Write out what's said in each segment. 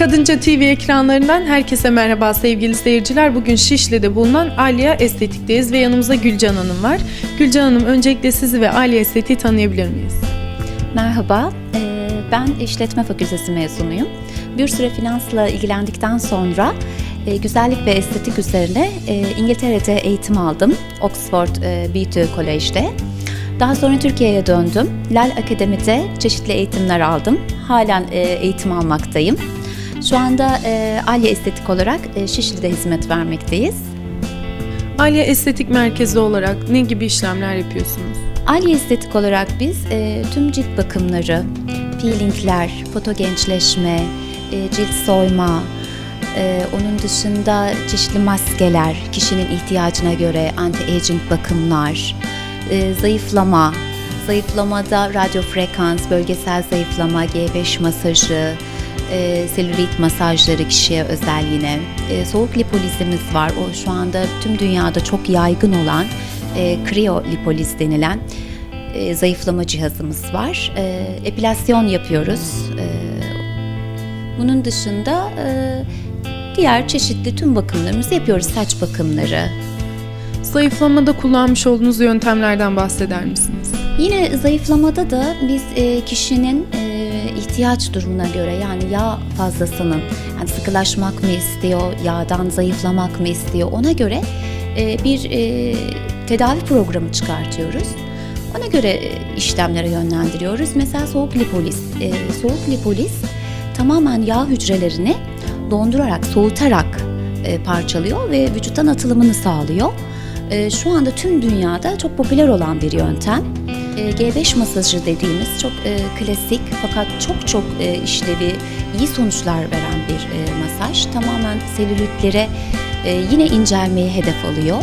Kadınca TV ekranlarından herkese merhaba sevgili seyirciler. Bugün Şişli'de bulunan Aliye Estetik'teyiz ve yanımızda Gülcan Hanım var. Gülcan Hanım öncelikle sizi ve Aliye Estetik'i tanıyabilir miyiz? Merhaba, ben işletme fakültesi mezunuyum. Bir süre finansla ilgilendikten sonra güzellik ve estetik üzerine İngiltere'de eğitim aldım. Oxford eee, Beauty College'de. Daha sonra Türkiye'ye döndüm. Lal Akademi'de çeşitli eğitimler aldım. Halen eğitim almaktayım. Şu anda eee Alya Estetik olarak eee, Şişli'de hizmet vermekteyiz. Aliye Estetik Merkezi olarak ne gibi işlemler yapıyorsunuz? Alya Estetik olarak biz e, tüm cilt bakımları, peelingler, foto gençleşme, e, cilt soyma, e, onun dışında çeşitli maskeler, kişinin ihtiyacına göre anti-aging bakımlar, e, zayıflama, zayıflamada radyo frekans, bölgesel zayıflama, G5 masajı, e, selülit masajları kişiye özel yine. E, soğuk lipolizimiz var. O şu anda tüm dünyada çok yaygın olan e, kriyolipoliz denilen e, zayıflama cihazımız var. E, epilasyon yapıyoruz. E, bunun dışında e, diğer çeşitli tüm bakımlarımızı yapıyoruz. Saç bakımları, Zayıflamada kullanmış olduğunuz yöntemlerden bahseder misiniz? Yine zayıflamada da biz e, kişinin e, ihtiyaç durumuna göre yani yağ fazlasının yani sıkılaşmak mı istiyor, yağdan zayıflamak mı istiyor ona göre e, bir e, tedavi programı çıkartıyoruz. Ona göre e, işlemlere yönlendiriyoruz. Mesela soğuk lipoliz. E, soğuk lipoliz tamamen yağ hücrelerini dondurarak, soğutarak e, parçalıyor ve vücuttan atılımını sağlıyor. E, şu anda tüm dünyada çok popüler olan bir yöntem. E, G5 masajı dediğimiz çok e, klasik fakat çok çok e, işlevi, iyi sonuçlar veren bir e, masaj. Tamamen selülitlere e, yine incelmeyi hedef alıyor.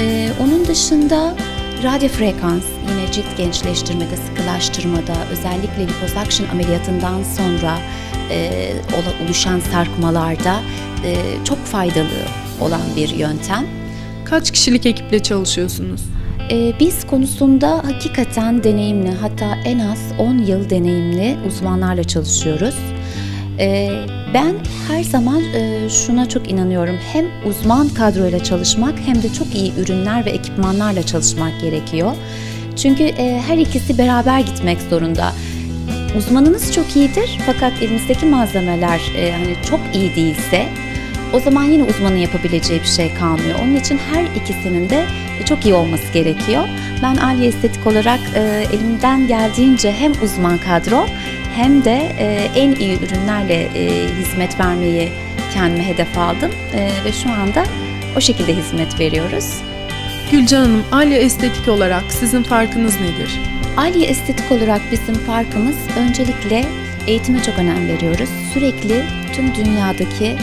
E, onun dışında radyo frekans yine cilt gençleştirmede, sıkılaştırmada, özellikle liposuction ameliyatından sonra e, oluşan sarkmalarda e, çok faydalı olan bir yöntem. Kaç kişilik ekiple çalışıyorsunuz? Ee, biz konusunda hakikaten deneyimli hatta en az 10 yıl deneyimli uzmanlarla çalışıyoruz. Ee, ben her zaman e, şuna çok inanıyorum. Hem uzman kadroyla çalışmak hem de çok iyi ürünler ve ekipmanlarla çalışmak gerekiyor. Çünkü e, her ikisi beraber gitmek zorunda. Uzmanınız çok iyidir fakat elinizdeki malzemeler e, hani çok iyi değilse o zaman yine uzmanın yapabileceği bir şey kalmıyor. Onun için her ikisinin de çok iyi olması gerekiyor. Ben Aliye Estetik olarak e, elimden geldiğince hem uzman kadro hem de e, en iyi ürünlerle e, hizmet vermeyi kendime hedef aldım E, ve şu anda o şekilde hizmet veriyoruz. Gülcan Hanım, Aliye Estetik olarak sizin farkınız nedir? Aliye Estetik olarak bizim farkımız öncelikle eğitime çok önem veriyoruz. Sürekli tüm dünyadaki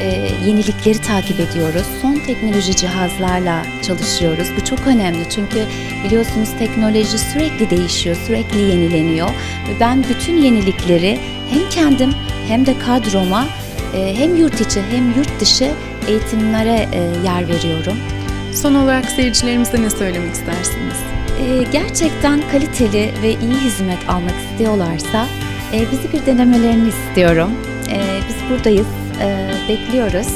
e, yenilikleri takip ediyoruz. Son teknoloji cihazlarla çalışıyoruz. Bu çok önemli çünkü biliyorsunuz teknoloji sürekli değişiyor, sürekli yenileniyor. Ve ben bütün yenilikleri hem kendim hem de kadroma e, hem yurt içi hem yurt dışı eğitimlere e, yer veriyorum. Son olarak seyircilerimize ne söylemek istersiniz? Ee, gerçekten kaliteli ve iyi hizmet almak istiyorlarsa e, bizi bir denemelerini istiyorum. Ee, biz buradayız, bekliyoruz.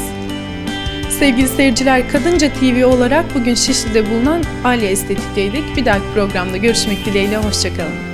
Sevgili seyirciler, Kadınca TV olarak bugün Şişli'de bulunan Aliye Estetik'teydik. Bir dahaki programda görüşmek dileğiyle, hoşçakalın.